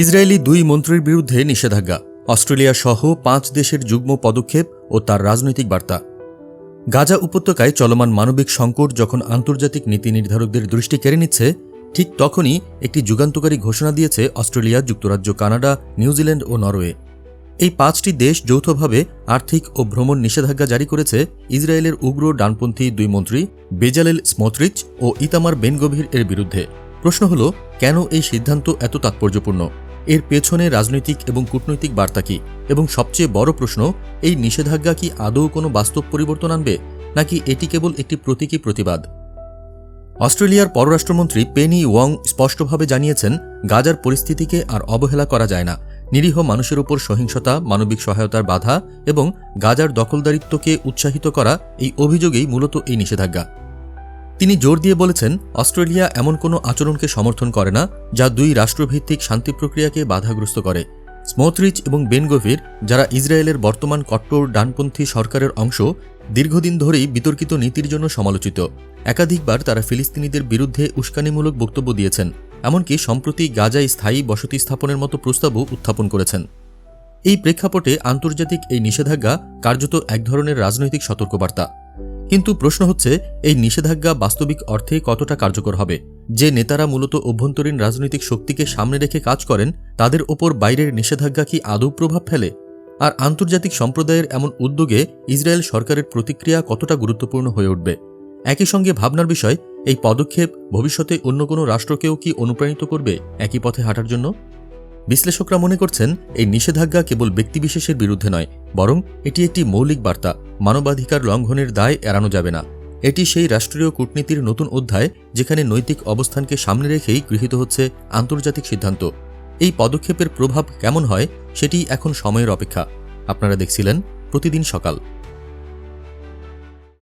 Israeli দুই মন্ত্রীর বিরুদ্ধে নিষেধাজ্ঞা, অস্ট্রেলিয়া সহ পাঁচ দেশের যুগ্ম পদক্ষেপ ও তার রাজনৈতিক বার্তা। গাজা উপত্যকায় চলমান মানবিক সংকট যখন আন্তর্জাতিক নীতি নির্ধারকদের দৃষ্টি কেড়ে নিচ্ছে, ঠিক তখনই একটি যুগান্তকারী ঘোষণা দিয়েছে অস্ট্রেলিয়া, যুক্তরাজ্য, কানাডা, নিউজিল্যান্ড ও নরওয়ে। এই পাঁচটি দেশ যৌথভাবে আর্থিক ও ভ্রমণ নিষেধাজ্ঞা জারি করেছে ইসরায়েলের উগ্র ডানপন্থী দুই মন্ত্রী বেজালেল স্মোত্রিচ ও ইতামার বেনগভীর এর বিরুদ্ধে। প্রশ্ন হল, কেন এই সিদ্ধান্ত এত তাৎপর্যপূর্ণ? এর পেছনে রাজনৈতিক এবং কূটনৈতিক বার্তা কি? এবং সবচেয়ে বড় প্রশ্ন, এই নিষেধাজ্ঞা কি আদৌ কোনো বাস্তব পরিবর্তন আনবে, নাকি এটি কেবল একটি প্রতীকী প্রতিবাদ? অস্ট্রেলিয়ার পররাষ্ট্রমন্ত্রী পেনি ওয়াং স্পষ্টভাবে জানিয়েছেন, গাজার পরিস্থিতিকে আর অবহেলা করা যায় না। নিরীহ মানুষের উপর সহিংসতা, মানবিক সহায়তার বাধা এবং গাজার দখলদারিত্বকে উৎসাহিত করা এই অভিযোগেই মূলত এই নিষেধাজ্ঞা। তিনি জোর দিয়ে বলেছেন, অস্ট্রেলিয়া এমন কোনো আচরণকে সমর্থন করে না, যা দুই রাষ্ট্রভিত্তিক শান্তি প্রক্রিয়াকে বাধাগ্রস্ত করে। স্মোথরিচ এবং বেনগভির, যারা ইসরায়েলের বর্তমান কট্টর ডানপন্থী সরকারের অংশ, দীর্ঘদিন ধরেই বিতর্কিত নীতির জন্য সমালোচিত। একাধিকবার তারা ফিলিস্তিনিদের বিরুদ্ধে উস্কানিমূলক বক্তব্য দিয়েছেন, এমনকি সম্প্রতি গাজায় স্থায়ী বসতি স্থাপনের মতো প্রস্তাবও উত্থাপন করেছেন। এই প্রেক্ষাপটে আন্তর্জাতিক এই নিষেধাজ্ঞা কার্যত এক ধরনের রাজনৈতিক সতর্কবার্তা। কিন্তু প্রশ্ন হচ্ছে, এই নিষেধাজ্ঞা বাস্তবিক অর্থে কতটা কার্যকর হবে? যে নেতারা মূলত অভ্যন্তরীণ রাজনৈতিক শক্তিকে সামনে রেখে কাজ করেন, তাদের ওপর বাইরের নিষেধাজ্ঞা কি আদৌ প্রভাব ফেলে? আর আন্তর্জাতিক সম্প্রদায়ের এমন উদ্যোগে ইসরায়েল সরকারের প্রতিক্রিয়া কতটা গুরুত্বপূর্ণ হয়ে উঠবে? একই সঙ্গে ভাবনার বিষয়, এই পদক্ষেপ ভবিষ্যতে অন্য কোনো রাষ্ট্রকেও কি অনুপ্রাণিত করবে একই পথে হাঁটার জন্য? বিশ্লেষকরা মনে করছেন, এই নিষেধাজ্ঞা কেবল ব্যক্তিবিশেষের বিরুদ্ধে নয়, বরং এটি একটি মৌলিক বার্তা, মানবাধিকার লঙ্ঘনের দায় এড়ানো যাবে না। এটি সেই রাষ্ট্রীয় কূটনীতির নতুন অধ্যায়, যেখানে নৈতিক অবস্থানকে সামনে রেখেই গৃহীত হচ্ছে আন্তর্জাতিক সিদ্ধান্ত। এই পদক্ষেপের প্রভাব কেমন হয়, সেটি এখন সময়ের অপেক্ষা। আপনারা দেখছিলেন প্রতিদিন সকাল।